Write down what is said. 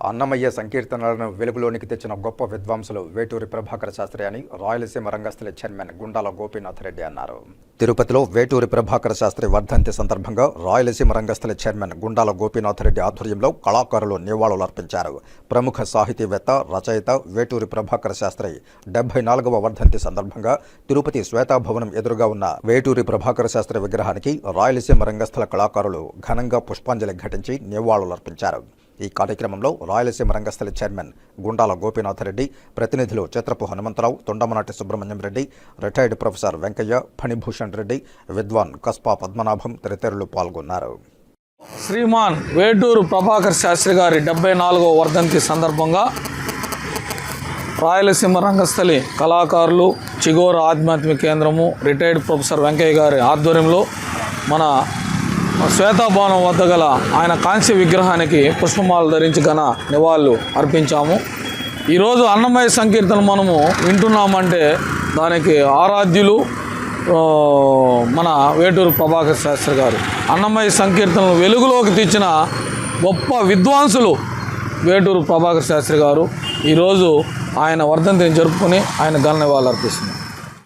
అన్నమయ్య సంకీర్తనలను వెలుగులోనికి తెచ్చిన గొప్ప విద్వాంసులు వేటూరి ప్రభాకర శాస్త్రి అని రాయలసీమ రంగస్థల చైర్మన్ గుండాల గోపీనాథ్ రెడ్డి అన్నారు. తిరుపతిలో వేటూరి ప్రభాకర శాస్త్రి వర్ధంతి సందర్భంగా రాయలసీమ రంగస్థల చైర్మన్ గుండాల గోపీనాథ్ రెడ్డి ఆధ్వర్యంలో కళాకారులు నివాళులర్పించారు. ప్రముఖ సాహితీవేత్త రచయిత వేటూరి ప్రభాకర శాస్త్రి డెబ్బై నాలుగవ వర్ధంతి సందర్భంగా తిరుపతి శ్వేతాభవనం ఎదురుగా ఉన్న వేటూరి ప్రభాకర శాస్త్రి విగ్రహానికి రాయలసీమ రంగస్థల కళాకారులు ఘనంగా పుష్పాంజలి ఘటించి నివాళులర్పించారు. ఈ కార్యక్రమంలో రాయలసీమ రంగస్థల చైర్మన్ గుండాల గోపీనాథ్ రెడ్డి ప్రతినిధులు చిత్రపు హనుమంతరావు తొండమనాటి సుబ్రహ్మణ్యం రెడ్డి రిటైర్డ్ ప్రొఫెసర్ వెంకయ్య ఫణిభూషణ్ రెడ్డి విద్వాన్ కస్పా పద్మనాభం తదితరులు పాల్గొన్నారు. శ్రీమాన్ వేటూరు ప్రభాకర్ శాస్త్రి గారి డెబ్బై నాలుగో వర్ధంతి సందర్భంగా రాయలసీమ రంగస్థలి కళాకారులు చిగోర ఆధ్యాత్మిక కేంద్రము రిటైర్డ్ ప్రొఫెసర్ వెంకయ్య గారి ఆధ్వర్యంలో మన శ్వేతాభవనం వద్ద గల ఆయన కాంస్య విగ్రహానికి పుష్పమాలు ధరించి ఘన నివాళులు అర్పించాము. ఈరోజు అన్నమయ్య సంకీర్తన మనము వింటున్నామంటే దానికి ఆరాధ్యులు మన వేటూరు ప్రభాకర్ శాస్త్రి గారు. అన్నమయ్య సంకీర్తనలు వెలుగులోకి తెచ్చిన గొప్ప విద్వాంసులు వేటూరు ప్రభాకర్ శాస్త్రి గారు. ఈరోజు ఆయన వర్ధంతిని జరుపుకొని ఆయన ఘన నివాళులు అర్పిస్తున్నారు.